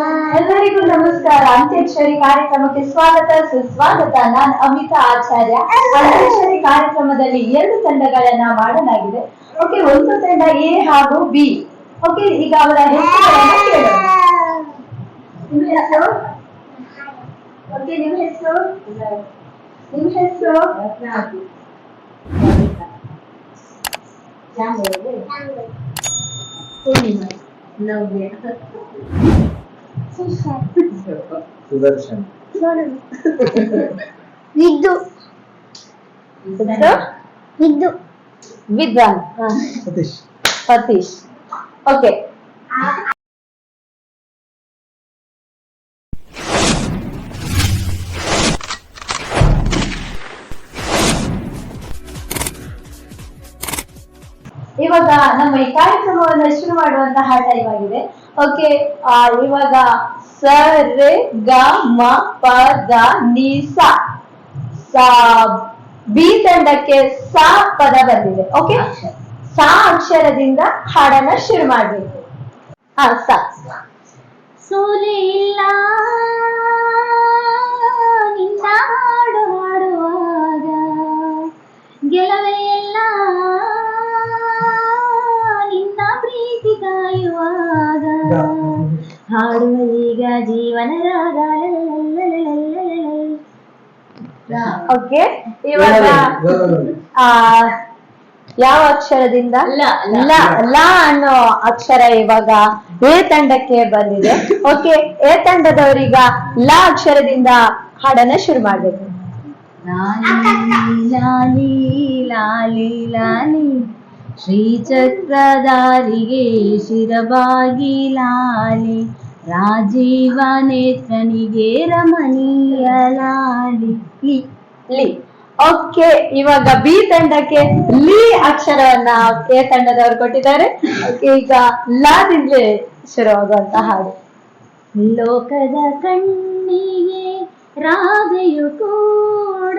ಎಲ್ಲರಿಗೂ ನಮಸ್ಕಾರ. ಅಂತ್ಯಕ್ಷರಿ ಕಾರ್ಯಕ್ರಮಕ್ಕೆ ಸ್ವಾಗತ. ಸುಸ್ವಾಗತ. ನಾನು ಅಮಿತಾ ಆಚಾರ್ಯ. ಅಂತ್ಯಕ್ಷರಿ ಕಾರ್ಯಕ್ರಮದಲ್ಲಿ ಎರಡು ತಂಡಗಳನ್ನ ಮಾಡಲಾಗಿದೆ. ಓಕೆ ಒಂದು ತಂಡ ಎ ಹಾಗೂ ಬಿ. ಓಕೆ ಈಗ ಅವರ ಹೆಸರು? ಓಕೆ ನಿಮ್ಮ ಹೆಸರು? ನಿಮ್ಮ ಹೆಸರು? ನವ್ಯ. ಸುದರ್ಶನ್. ವಿದ್ದು. ವಿದ್ದು. ವಿದ್ವಾನ್ ಸತೀಶ್. ಸತೀಶ್. ಓಕೆ. ಇವಾಗ ನಮ್ಮ ಈ ಕಾರ್ಯಕ್ರಮವನ್ನು ಶುರು ಮಾಡುವಂತಹ ಟೈಮ್ ಆಗಿದೆ. ಓಕೆ ಇವಾಗ ಸ ರೆ ಗ ಮ ಪ ದ ನಿ ಸ, ಬಿ ತಂಡಕ್ಕೆ ಸ ಪದ ಬಂದಿದೆ ಓಕೆ ಸ ಅಕ್ಷರದಿಂದ ಹಾಡನ್ನ ಶುರು ಮಾಡಬೇಕು. ಹಾ ಸ. ಸೋಲಿಲ್ಲ ನಿನ್ನ ಹಾಡು ಹಾಡುವಾಗ ಗೆಲುವೆ ಎಲ್ಲ ಕಾಯುವಾಗ ಹಾಡುವ ಈಗ ಜೀವನ ರಾಗ ಓಕೆ ಇವಾಗ ಆ ಯಾವ ಅಕ್ಷರದಿಂದ? ಲ, ಲ. ಲ ಲ ಅನ್ನೋ ಅಕ್ಷರ ಇವಾಗ ಎ ತಂಡಕ್ಕೆ ಬಂದಿದೆ. ಓಕೆ ಎ ತಂಡದವರೀಗ ಲ ಅಕ್ಷರದಿಂದ ಹಾಡನ್ನ ಶುರು ಮಾಡ್ಬೇಕು. ಲಾಲಿ ಲಾಲಿ ಲಾಲಿ ಲಾಲಿ. ಶ್ರೀಚಕ್ರಧಾರಿಗೆ ಶಿರಬಾಗಿ ಲಾಲಿ ರಾಜೀವ ನೇತ್ರನಿಗೆ ರಮಣೀಯ ಲಾಲಿ. ಲಿ ಲಿ. ಓಕೆ, ಇವಾಗ ಬಿ ತಂಡಕ್ಕೆ ಲಿ ಅಕ್ಷರವನ್ನ ಎ ತಂಡದವರು ಕೊಟ್ಟಿದ್ದಾರೆ. ಈಗ ಲಾದಿಂದಲೇ ಶುರುವಾಗುವಂತ ಹಾಡು. ಲೋಕದ ಕಣ್ಣಿಗೆ ರಾಧೆಯು ಕೂಡ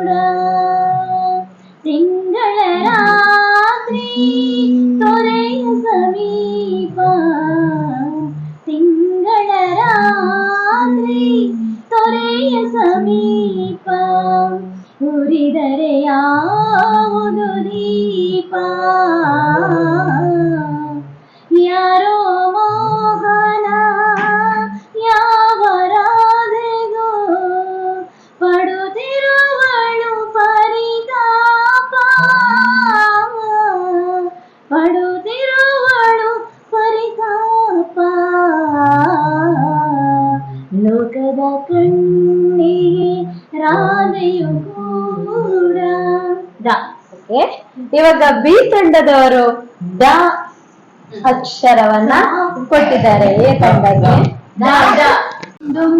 ಇವಾಗ ಬಿ ತಂಡದವರು ದ ಅಕ್ಷರವನ್ನ ಕೊಟ್ಟಿದ್ದಾರೆ. ಏ ತಂಡಕ್ಕೆ. ದ ದ ಡುಮ್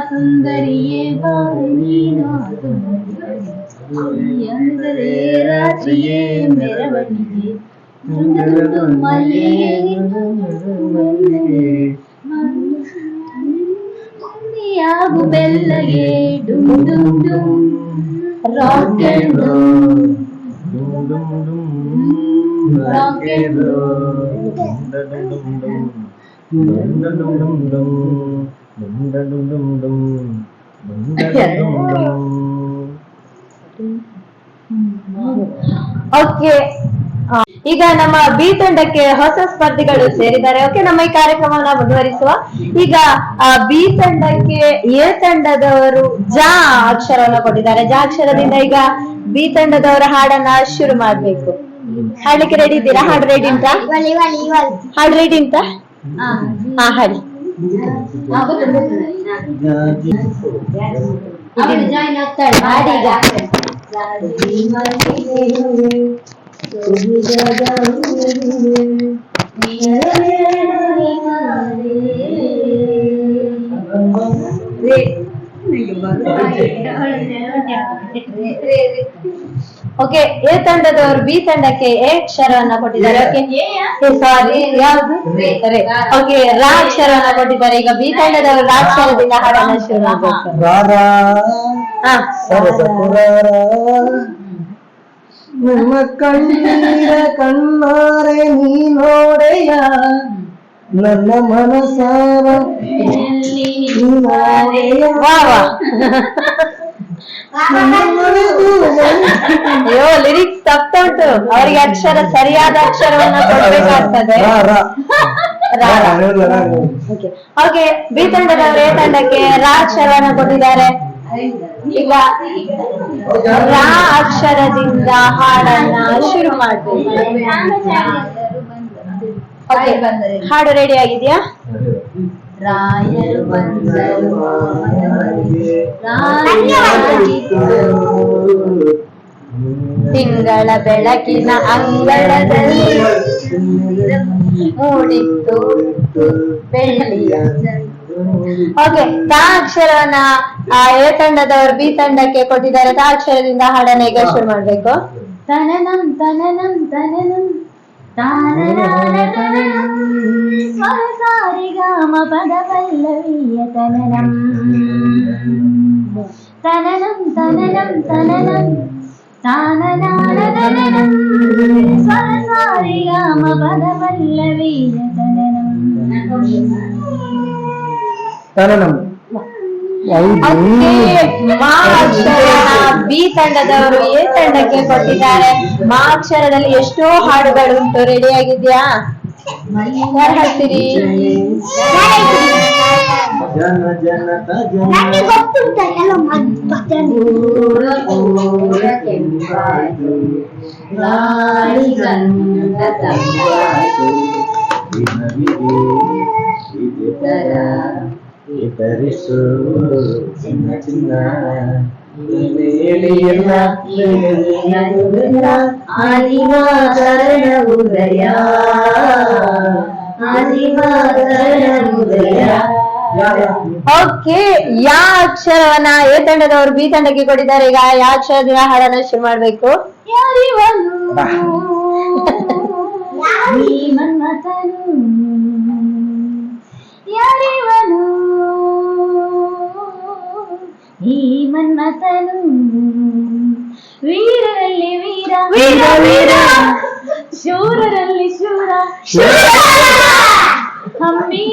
ಸುಂದರಿಯೇ ಸಾರಿ ರಾತ್ರಿಯೇ ಮೆರವಣಿಗೆ. ಡುಮ್ ಡುಮ್ ನಂಗೆ ಗೊತ್ತಿಲ್ಲ ಅದು. ಡುಮ್ ಡುಮ್ ತ್ರಿಪುರ ಸುಂದರಿಯೇ ಬಾರಿ ನೀನು ಸುಂದರಿ ಅಂದರೆ ರಾತ್ರಿಯೇ ಮೆರವಣಿಗೆ ಡುಮ್ ಡುಮ್ ಡುಮ್ ಮಲ್ಲಿಗೆ ಮಂದಿಯಾಗು ಬೆಲ್ಲಗೆ ಡುಮ್ ಡುಮ್ ಡುಮ್ rock and roll rock and okay ಈಗ ನಮ್ಮ ಬಿ ತಂಡಕ್ಕೆ ಹೊಸ ಸ್ಪರ್ಧಿಗಳು ಸೇರಿದ್ದಾರೆ. ಓಕೆ ನಮ್ಮ ಈ ಕಾರ್ಯಕ್ರಮವನ್ನ ಮುಂದುವರಿಸುವ. ಈಗ ಬಿ ತಂಡಕ್ಕೆ ಎ ತಂಡದವರು ಜಾ ಅಕ್ಷರವನ್ನ ಕೊಟ್ಟಿದ್ದಾರೆ. ಜಾ ಅಕ್ಷರದಿಂದ ಈಗ ಬಿ ತಂಡದವರ ಹಾಡನ್ನ ಶುರು ಮಾಡ್ಬೇಕು. ಹಾಡ್ಲಿಕ್ಕೆ ರೆಡಿ ಇದ್ದೀರಾ? ಹಾಡು ರೆಡಿ ಅಂತ ಹಾಡು ರೆಡಿ ಅಂತ ಹಾ, ಹಾಡಿ. ಮಾಡಿ ಈಗ. ಓಕೆ ಎ ತಂಡದವರು ಬಿ ತಂಡಕ್ಕೆ ಎ ಅಕ್ಷರವನ್ನ ಕೊಟ್ಟಿದ್ದಾರೆ. ಓಕೆ ಸಾರಿ ಯಾವ್ದು? ರೇ ಓಕೆ ರಾ ಅಕ್ಷರವನ್ನ ಕೊಟ್ಟಿದ್ದಾರೆ. ಈಗ ಬಿ ತಂಡದವರು ರಾ ಅಕ್ಷರದಿಂದ ಹಾಡನ್ನ ಶುರು ಮಾಡ್ಬೇಕು. ನಿಮ್ಮ ಕಣ್ಣೀರ ಕಣ್ಣಾರೆ ನೀ ನೋಡೆಯ ನನ್ನ ಮನಸಾರ ಅಯ್ಯೋ ಲಿರಿಕ್ಸ್ ತಪ್ಪ ಉಂಟು ಅವರಿಗೆ ಅಕ್ಷರ ಸರಿಯಾದ ಅಕ್ಷರವನ್ನ ಕೊಡ್ಬೇಕಾಗ್ತದೆ. ಓಕೆ ಬಿ ತಂಡದವರು ಎ ತಂಡಕ್ಕೆ ರಾ ಅಕ್ಷರವನ್ನ ಕೊಟ್ಟಿದ್ದಾರೆ. ಈಗ ರಾ ಅಕ್ಷರದಿಂದ ಹಾಡನ್ನ ಶುರು ಮಾಡ್ಬೇಕು ಓಕೆ ಹಾಡು ರೆಡಿ ಆಗಿದ್ಯಾ? ರಾಯರು ಬಂದರು ತಿಂಗಳ ಬೆಳಕಿನ ಅಂಗಳದಲ್ಲಿ ಮೂಡಿತ್ತು ಬೆಳ್ಳಿಯ ಓಕೆ ತಾ ಅಕ್ಷರವನ್ನ ಎ ತಂಡದವರು ಬಿ ತಂಡಕ್ಕೆ ಕೊಟ್ಟಿದ್ದಾರೆ. ತಾ ಅಕ್ಷರದಿಂದ ಹಾಡನ್ನ ಈಗ ಶುರು ಮಾಡ್ಬೇಕು. ತನನಂ ತನನಂ ತನನಂ ತಾನನಾನ ತನನಂ ಸ್ವರ ಸಾರಿಗಾಮ ಪದ ಪಲ್ಲವಿಯ ತನನಂ. ತನನಂ ತನನಂ ತನನಂ ತಾನನಾನ ತನನಂ ಸ್ವರ ಸಾರಿಗಾಮ ಪದ ಪಲ್ಲವಿಯ ತನನಂ. ಅಕ್ಷರನ ಬಿ ತಂಡದವರು ಎ ತಂಡಕ್ಕೆ ಕೊಟ್ಟಿದ್ದಾರೆ ಮಾ ಅಕ್ಷರದಲ್ಲಿ ಎಷ್ಟೋ ಹಾಡುಗಳು ಉಂಟು ರೆಡಿ ಆಗಿದ್ಯಾ ಯಾರು ಹಾಡ್ತೀರಿ ಜನ ಜನತ ಜನ ಓಕೆ, ಯಾ ಅಕ್ಷರವನ್ನ ಎ ತಂಡದವರು ಬಿ ತಂಡಕ್ಕೆ ಕೊಟ್ಟಿದ್ದಾರೆ? ಈಗ ಯಾ ಅಕ್ಷರದಿಂದ ಹಾಡನ್ನ ಶುರು ಮಾಡ್ಬೇಕು. ಯಾರಿವನು? ಈ ಮನ್ಮಥನು ವೀರರಲ್ಲಿ ವೀರ. ವೀರ, ವೀರ. ಶೂರರಲ್ಲಿ ಶೂರ. ಹಮ್ಮಿ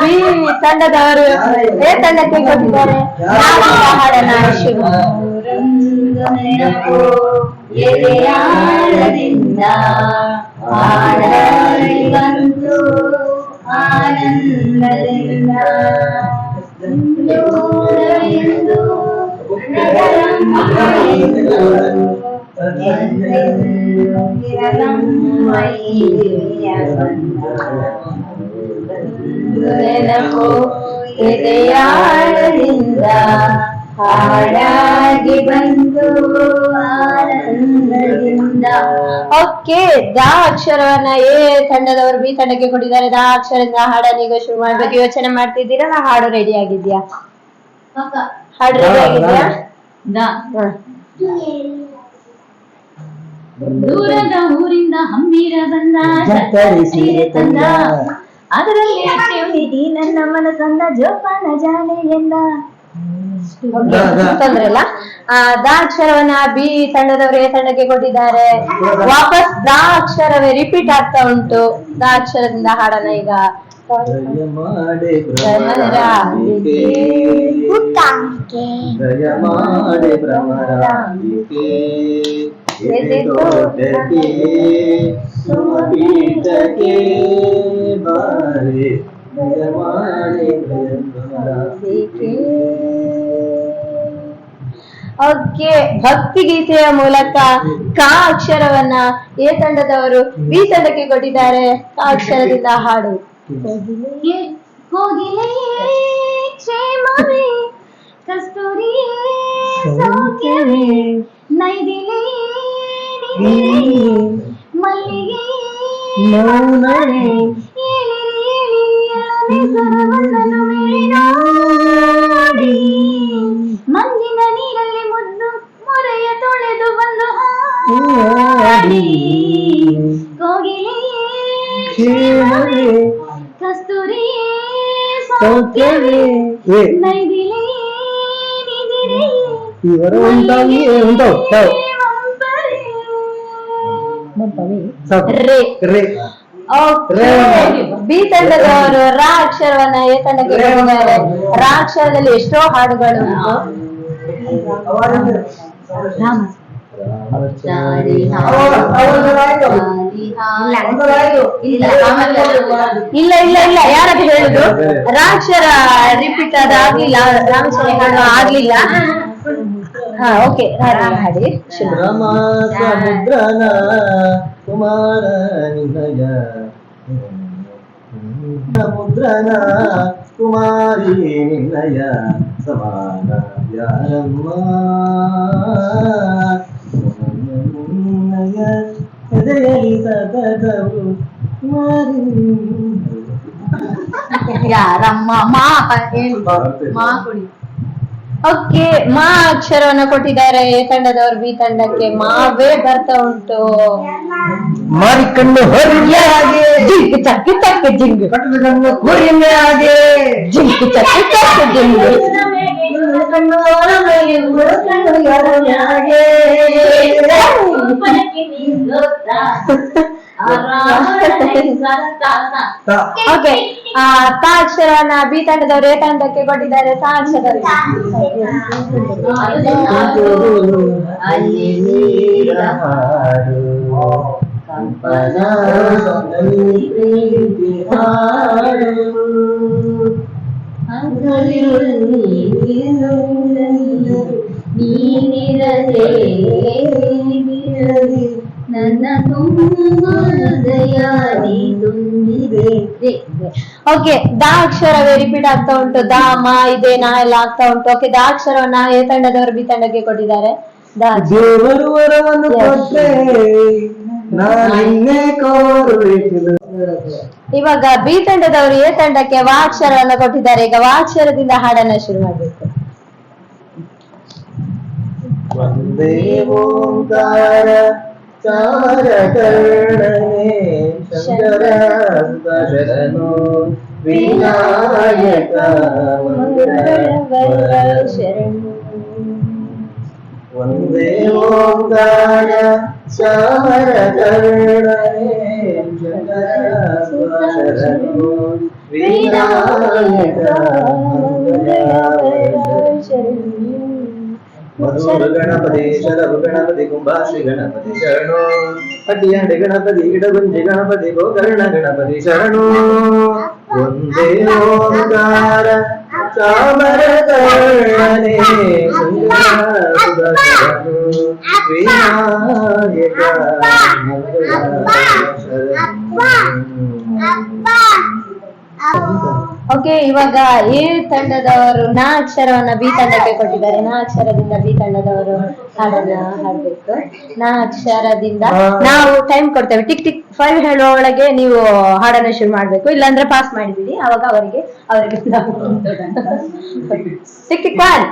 ಬಿ ತಂಡದವರು. ಏ ತಂಡಕ್ಕೆ ಕೊಟ್ಟಿದ್ದಾರೆ. ಒಂದು ನೆನಪು ಎದೆಯಾಳದಿಂದ ಹಾಡಾಡಿ ಬಂತು ಆನಂದದಿಂದ ದೂರವಿಂದು ನಗರಮ್ಮ ಎಂದು ಎಂದೆಂದು ಇರಲಮ್ಮ ಈ ದಿವ್ಯ ಬಂಧ. ನೆನಪು ಎದೆಯಾಳದಿಂದ ಹಾಡಾಗಿ ಬಂತು ಆನಂದದಿಂದ ಓಕೆ ದಾ ಅಕ್ಷರವನ್ನ ಎ ತಂಡದವರು ಬಿ ತಂಡಕ್ಕೆ ಕೊಟ್ಟಿದ್ದಾರೆ ದಾ ಅಕ್ಷರದಿಂದ ಹಾಡನ್ನ ಈಗ ಶುರು ಮಾಡ್ಬೇಕು ಯೋಚನೆ ಮಾಡ್ತಿದ್ದೀರಾ ನಾ ಹಾಡು ರೆಡಿ ಆಗಿದ್ಯಾ ಹಾಡು ರೆಡಿ ಆಗಿದ್ಯಾ. ದೂರದ ಊರಿಂದ ಹಂಬೀರ ಬಂದ ಸೀರೆ ತಂದ. ಅದರಲ್ಲಿ ನನ್ನ ಮನಸಂದ ಜೋಪಾನ ಜಾಲೆ ಎಂದ. ತೊಂದ್ರೆ ಇಲ್ಲ. ಆ, ದಾ ಅಕ್ಷರವನ್ನ ಬಿ ತಂಡದವರು ಎ ತಂಡಕ್ಕೆ ಕೊಟ್ಟಿದ್ದಾರೆ. ವಾಪಸ್ ದಾ ಅಕ್ಷರವೇ ರಿಪೀಟ್ ಆಗ್ತಾ ಉಂಟು. ದಾ ಅಕ್ಷರದಿಂದ ಹಾಡನ ಈಗ. ದಯ ಓಕೆ ಭಕ್ತಿ ಗೀತೆಯ ಮೂಲಕ ಕಾ ಅಕ್ಷರವನ್ನ ಎ ತಂಡದವರು ಬಿ ತಂಡಕ್ಕೆ ಕೊಟ್ಟಿದ್ದಾರೆ. ಕಾ ಅಕ್ಷರದಿಂದ ಹಾಡು. ಮಲ್ಲಿಗೆ ಮಂಜಿನ ನೀರಲ್ಲಿ ಮುದ್ದು ಮೊರೆಯ ತೊಳೆದು ಬಂದು ಹಾಡಿ. ಕೋಗಿಲೆ ಕ್ಷೇಮವೇ. ಕಸ್ತೂರಿ ಸೌಖ್ಯವೇ. ಏ. ನೈದಿಲೆ ನಿದಿರೆ. ಈ ವರ ಉಂಟಾಗಿ ಬಿ ತಂಡದವರು ರಾ ಅಕ್ಷರವನ್ನ ಎ ತಂಡಕ್ಕೆ ಕೊಟ್ಟಿದ್ದಾರೆ. ರಾ ಅಕ್ಷರದಲ್ಲಿ ಎಷ್ಟೋ ಹಾಡುಗಳು ಉಂಟು. ಇಲ್ಲ. ಇಲ್ಲ. ಇಲ್ಲ. ಯಾರದು ಹೇಳುದು? ರಾಕ್ಷರ ರಿಪೀಟ್ ಅದು ಆಗ್ಲಿಲ್ಲ. ರಾಮಚಂದ್ರ ಹಾಡು ಆಗ್ಲಿಲ್ಲ. ఓకే రాధే రమా సముద్రనా కుమార నినయ సముద్రనా కుమారి నిన్నయ సమాన యారమ్మాయ మా కుడి ಓಕೆ ಮಾ ಅಕ್ಷರವನ್ನ ಕೊಟ್ಟಿದ್ದಾರೆ ಎ ತಂಡದವರು ಬಿ ತಂಡಕ್ಕೆ. ಮಾವೇ ಬರ್ತಾ ಉಂಟು. ಮಾರಿಕಣ್ಣು ಹೊರಗೆ ಹಾಗೆ. ಜಿಂಕ್ ಚಕ್ಕಿ ಚಕ್ಕೆ ಜಿಂಗ್ ಕಟ್ಟದ ಕಣ್ಣು ಕೊರಿಯ ಹಾಗೆ. ಜಿಂಕ್ ಚಕ್ಕಿ ಚಕ್ಕೆ ಜಿಂಗ್ ಓಕೆ ತಾ ಅಕ್ಷರವನ್ನ ಬಿ ತಂಡದವರು ಎ ತಂಡಕ್ಕೆ ಕೊಟ್ಟಿದ್ದಾರೆ. ತಾ ಅಕ್ಷರ ನನ್ನ ತುಂಬ ತುಂಬಿದೆ ಓಕೆ ದಾ ಅಕ್ಷರವೇ ರಿಪೀಟ್ ಆಗ್ತಾ ಉಂಟು. ದಾ ಮಾ ಇದೆ ನಾ ಎಲ್ಲ ಆಗ್ತಾ ಉಂಟು. ಓಕೆ ದಾ ಅಕ್ಷರವನ್ನ ಎ ತಂಡದವರು ಬಿ ತಂಡಕ್ಕೆ ಕೊಟ್ಟಿದ್ದಾರೆ. ದಾ. ದೇವರು ವರವನ್ನು ಕೊಟ್ಟೆ ನಾನಿನ್ನೇ ಕೋರುವೆನು ಇವಾಗ ಬಿ ತಂಡದವರು ಎ ತಂಡಕ್ಕೆ ವಾ ಅಕ್ಷರವನ್ನ ಕೊಟ್ಟಿದ್ದಾರೆ. ಈಗ ವಾ ಅಕ್ಷರದಿಂದ ಹಾಡನ್ನ ಶುರು ಮಾಡಬೇಕು. ವಂದೇ ಓಂಕಾರ ചാരകരണേ ശങ്കരാസ്തരണോ വിനായക വന്ദേ ഓങ്കാര ചാരകരണേ ಗಣಪತಿ ಶರಭು ಗಣಪತಿ ಕುಂಭಾಶ್ರೀ ಗಣಪತಿ ಶರಣು ಅಡ್ಡಿಯಾಡಿ ಗಣಪತಿ ಇಡಗುಂಜಿ ಗಣಪತಿ ಗೋಕರ್ಣ ಗಣಪತಿ ಶರಣು ಒಂದೇ ಓಂಕಾರ ಚಾಮರ ಕರ್ಣನೆ ಶರಣು ವಿನಾಯಕ ಮಂಗಳ ಶರಣು ಓಕೆ ಇವಾಗ ಎ ತಂಡದವರು ನಾ ಅಕ್ಷರವನ್ನ ಬಿ ತಂಡಕ್ಕೆ ಕೊಟ್ಟಿದ್ದಾರೆ. ನಾ ಅಕ್ಷರದಿಂದ ಬಿ ತಂಡದವರು ಹಾಡನ್ನ ಹಾಡ್ಬೇಕು. ನಾ ಅಕ್ಷರದಿಂದ ನಾವು ಟೈಮ್ ಕೊಡ್ತೇವೆ. ಟಿಕ್ ಟಿಕ್ ಫೈವ್ ಹೇಳುವ ಒಳಗೆ ನೀವು ಹಾಡನ್ನ ಶುರು ಮಾಡ್ಬೇಕು. ಇಲ್ಲಾಂದ್ರೆ ಪಾಸ್ ಮಾಡಿಬಿಡಿ. ಅವಾಗ ಅವರಿಗೆ ಅವರಿಗೆ tick tick one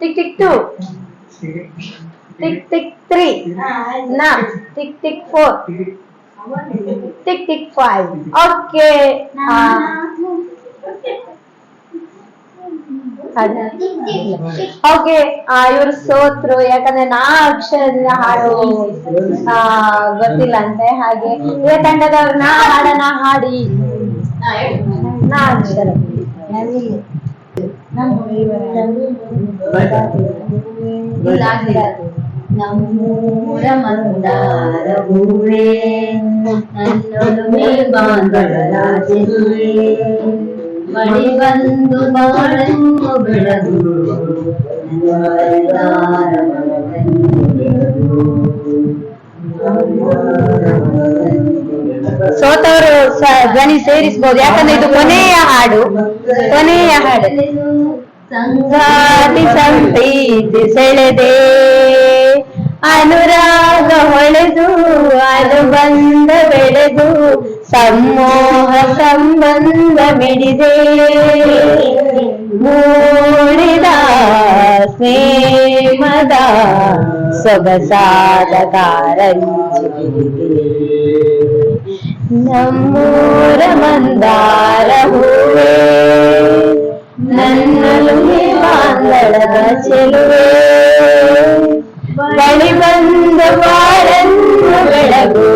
tick tick two tick tick three ನಾ. Tick tick four tick tick five okay okay ಇವರು ಸೋತ್ರು ಯಾಕಂದ್ರೆ ನಾ ಅಕ್ಷರದಿಂದ ಹಾಡು ಆ, ಗೊತ್ತಿಲ್ಲ ಅಂತೆ. ಹಾಗೆ ಇದೇ ತಂಡದವ್ರು ನಾ ಹಾಡನ್ನ ಹಾಡಿ. ನಾ ಅಕ್ಷರ ನಮ್ಮೂರ ಮಂದಾರ ಹೂವೇ ನನ್ನೊಲುಮೆ ಬಾಂಧವರಾಜಿರುವೆ ಮಳೆ ಬಂದು ಬಾಳನ್ನು ಬೆಳಗು ನನ್ನ ಮರದಾರ ಮನವನ್ನು ಬೆಳಗು. ಸೋತವರು ಸ- ಧ್ವನಿ ಸೇರಿಸಬಹುದು ಯಾಕಂದ್ರೆ ಇದು ಕೊನೆಯ ಹಾಡು ಕೊನೆಯ ಹಾಡು ಸಂಗಾತಿ ಸಂಗಾತಿ ಸಂಪ್ರೀತಿ ಸೆಳೆದೆ ಅನುರಾಗ ಹೊಳೆದು ಅನುಬಂಧ ಬೆಳೆದು ಸಮೋಹ ಸಂಬಂಧ ಮಿಡಿದೆ ಮೂಡಿದ ಸ್ನೇಹದ ಸೊಗಸಾದ ಕಾರಂಜಿ ನಮ್ಮೂರ ಮಂದಾರ ಹೂವೇ ನನ್ನಲು ಬಾಂಧಳದ ಚೆಲುವೆ ಬಳಿ ಬಂದ ಬಾಳನ್ನು ಬೆಳಗು,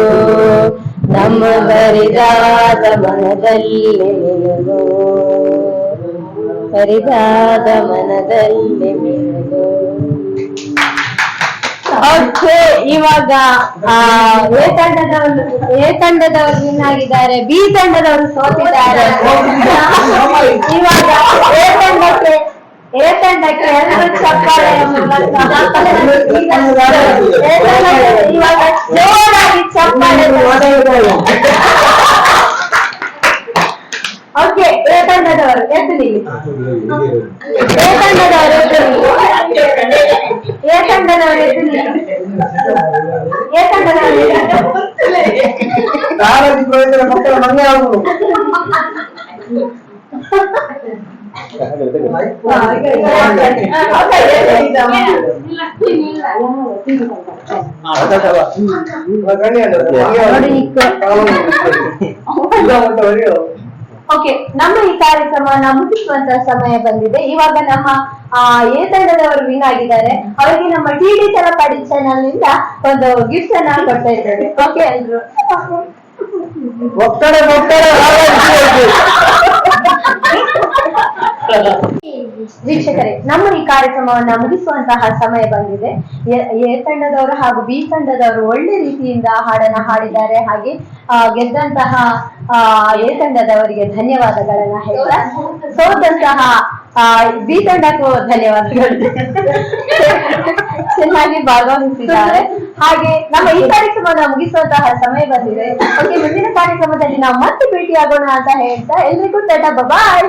ನಮ್ಮ ಬರಿದಾದ ಮನದಲ್ಲಿ ಮೆಲುಗು ಬರಿದಾದ ಮನದಲ್ಲಿ ಮೆಲುಗು ಓಕೆ, ಇವಾಗ ಎ ತಂಡದವರು ಎ ತಂಡದವರು ವಿನ್ ಆಗಿದ್ದಾರೆ ಬಿ ತಂಡದವರು ಸೋತಿದ್ದಾರೆ. ಇವಾಗ, ಎ ತಂಡಕ್ಕೆ ಎ ತಂಡಕ್ಕೆ ಎಲ್ಲರೂ ಚಪ್ಪಾಳೆಯ ಮೂಲಕ ಎ ತಂಡಕ್ಕೆ ಇವಾಗ ಜೋರಾಗಿ ಚಪ್ಪಾಳೆ ಓಕೆ ನಮ್ಮ ಈ ಕಾರ್ಯಕ್ರಮನ ಮುಗಿಸುವಂತ ಸಮಯ ಬಂದಿದೆ. ಇವಾಗ ನಮ್ಮ, ಆ ಎ ತಂಡದವರು ವಿನ್ ಆಗಿದ್ದಾರೆ ಅವರಿಗೆ ನಮ್ಮ ಟಿ ಡಿ ತಲಪಾಡಿ ಚಾನಲ್ನಿಂದ ಒಂದು ಗಿಫ್ಟ್ ಅನ್ನ ಕೊಡ್ತಾ ಇದ್ದಾರೆ ಓಕೆ ಎಲ್ರು? ವೀಕ್ಷಕರೇ, ನಮ್ಮ ಈ ಕಾರ್ಯಕ್ರಮವನ್ನ ಮುಗಿಸುವಂತಹ ಸಮಯ ಬಂದಿದೆ. ಎ ತಂಡದವರು ಹಾಗೂ ಬಿ ತಂಡದವರು ಒಳ್ಳೆ ರೀತಿಯಿಂದ ಹಾಡನ್ನ ಹಾಡಿದ್ದಾರೆ. ಹಾಗೆ ಗೆದ್ದಂತಹ ಎ ತಂಡದವರಿಗೆ ಧನ್ಯವಾದಗಳನ್ನ ಹೇಳ್ತಾ ಸೋದಂತಹ ಬಿ ತಂಡಕ್ಕೂ ಧನ್ಯವಾದಗಳು. ಚೆನ್ನಾಗಿ ಭಾಗವಹಿಸಿದ್ದಾರೆ. ಹಾಗೆ, ನಮ್ಮ ಈ ಕಾರ್ಯಕ್ರಮನ ಮುಗಿಸುವಂತಹ ಸಮಯ ಬಂದಿದೆ. ಮುಂದಿನ ಕಾರ್ಯಕ್ರಮದಲ್ಲಿ ನಾವು ಮತ್ತೆ ಭೇಟಿಯಾಗೋಣ ಅಂತ ಹೇಳ್ತಾ, ಎಲ್ರಿಗೂ ಟಾಟಾ ಬಾಯ್